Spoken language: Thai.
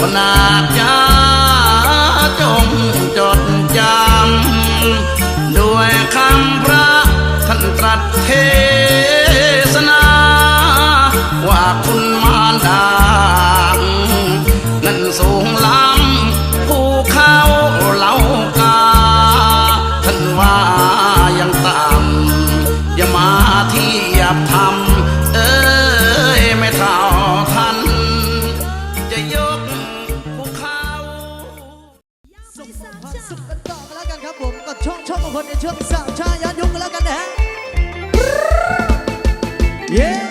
ขนาจาจงจดจำ ด้วยคำพระท่านตรัสเท กันต่อกันแล้วกันครับผมกับช่องช่องของคนในช่วงสาวชาย้นยุคกันแล้วกันนะฮะ yeah